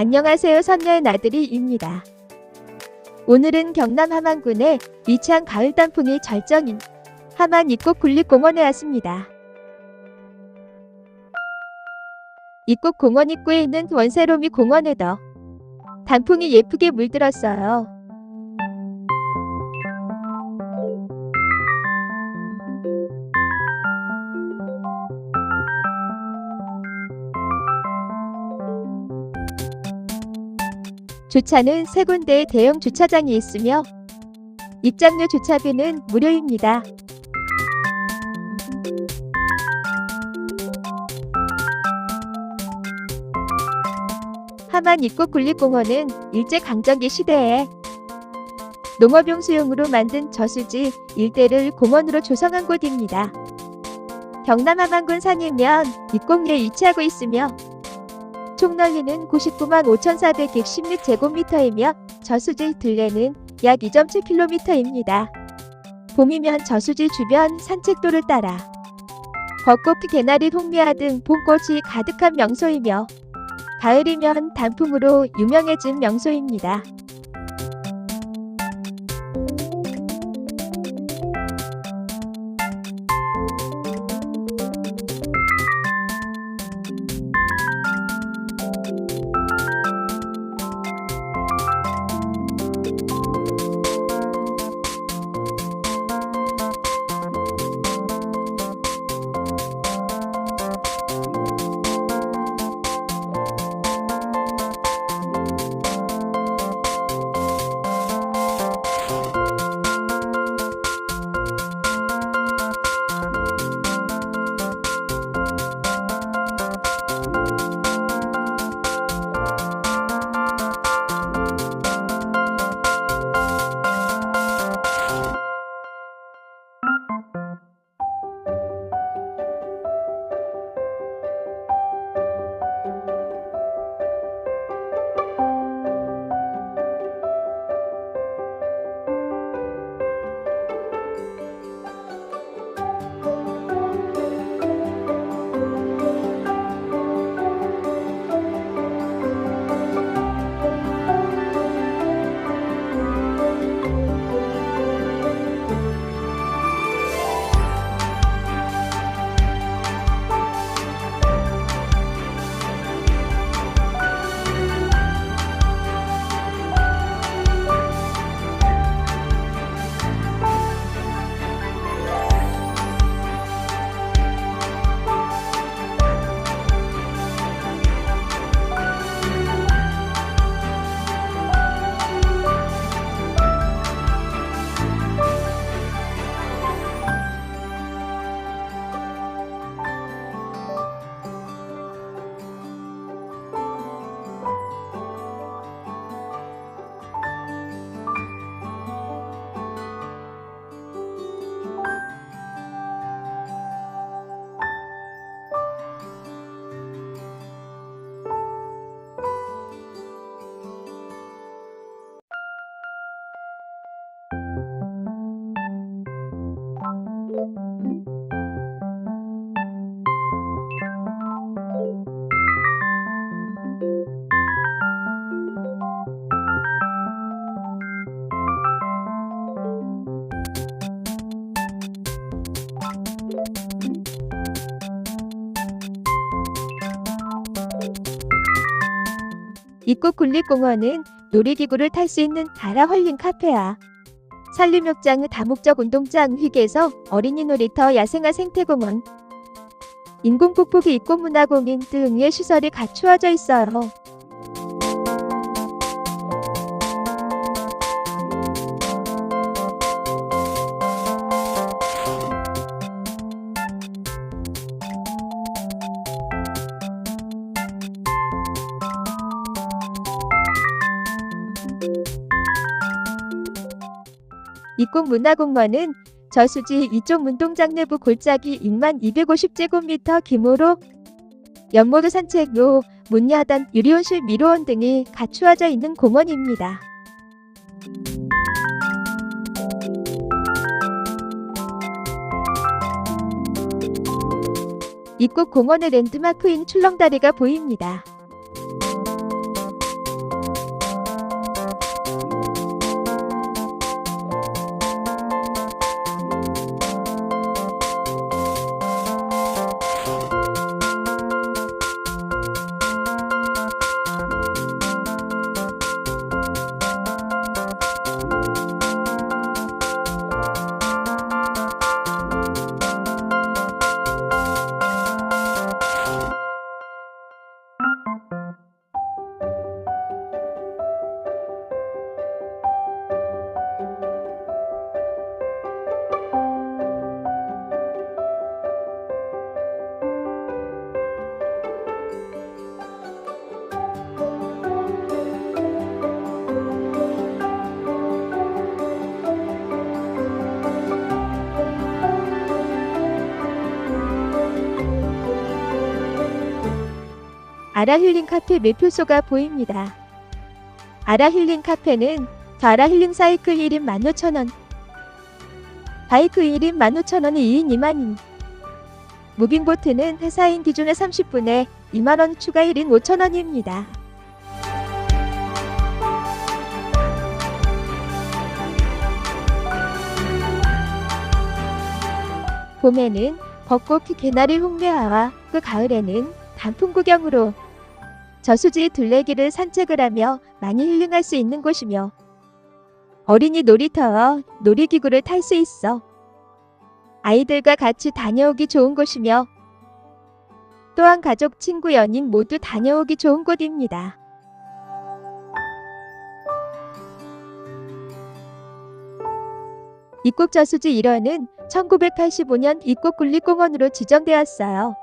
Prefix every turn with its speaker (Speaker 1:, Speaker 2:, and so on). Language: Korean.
Speaker 1: 안녕하세요 선녀의 나들이입니다. 오늘은 경남 함안군의 위치한 가을 단풍이 절정인 함안 입국 국립공원에 왔습니다. 입국 공원 입구에 있는 원세로미 공원에도 단풍이 예쁘게 물들었어요. 주차는 세 군데의 대형 주차장이 있으며 입장료 주차비는 무료입니다. 하만 입국 국립공원은 일제강점기 시대에 농업용 수용으로 만든 저수지 일대를 공원으로 조성한 곳입니다. 경남 함안군 산이면 입공리에 위치하고 있으며 총 넓이는 99만 5,416제곱미터이며 저수지 둘레는 약 2.7km입니다. 봄이면 저수지 주변 산책도를 따라 벚꽃, 개나리, 홍미화 등 봄꽃이 가득한 명소이며 가을이면 단풍으로 유명해진 명소입니다. 입국 국립공원은 놀이기구를 탈 수 있는 가라 헐링 카페와 산림욕장, 다목적 운동장, 휴게소, 어린이 놀이터, 야생화 생태공원, 인공폭포기 입꽃문화공인 등의 시설이 갖추어져 있어요. 입국문화공원은 저수지 이쪽 문동장 내부 골짜기 6만 250제곱미터 규모로 연못의 산책로, 문야단, 유리온실 미로원 등이 갖추어져 있는 공원입니다. 입국 공원의 랜드마크인 출렁다리가 보입니다. 아라힐링 카페 매표소가 보입니다. 아라힐링 카페는 저 아라힐링 사이클 1인 15,000원, 바이크 1인 15,000원이 2인 2만인, 무빙보트는 회사인 기준의 30분에 2만원 추가 1인 5,000원입니다. 봄에는 벚꽃 피 개나리 홍매화와 그 가을에는 단풍 구경으로 저수지 둘레길을 산책을 하며 많이 힐링할 수 있는 곳이며 어린이 놀이터와 놀이기구를 탈 수 있어 아이들과 같이 다녀오기 좋은 곳이며 또한 가족, 친구, 연인 모두 다녀오기 좋은 곳입니다. 입국 저수지 일원은 1985년 입국 국립공원으로 지정되었어요.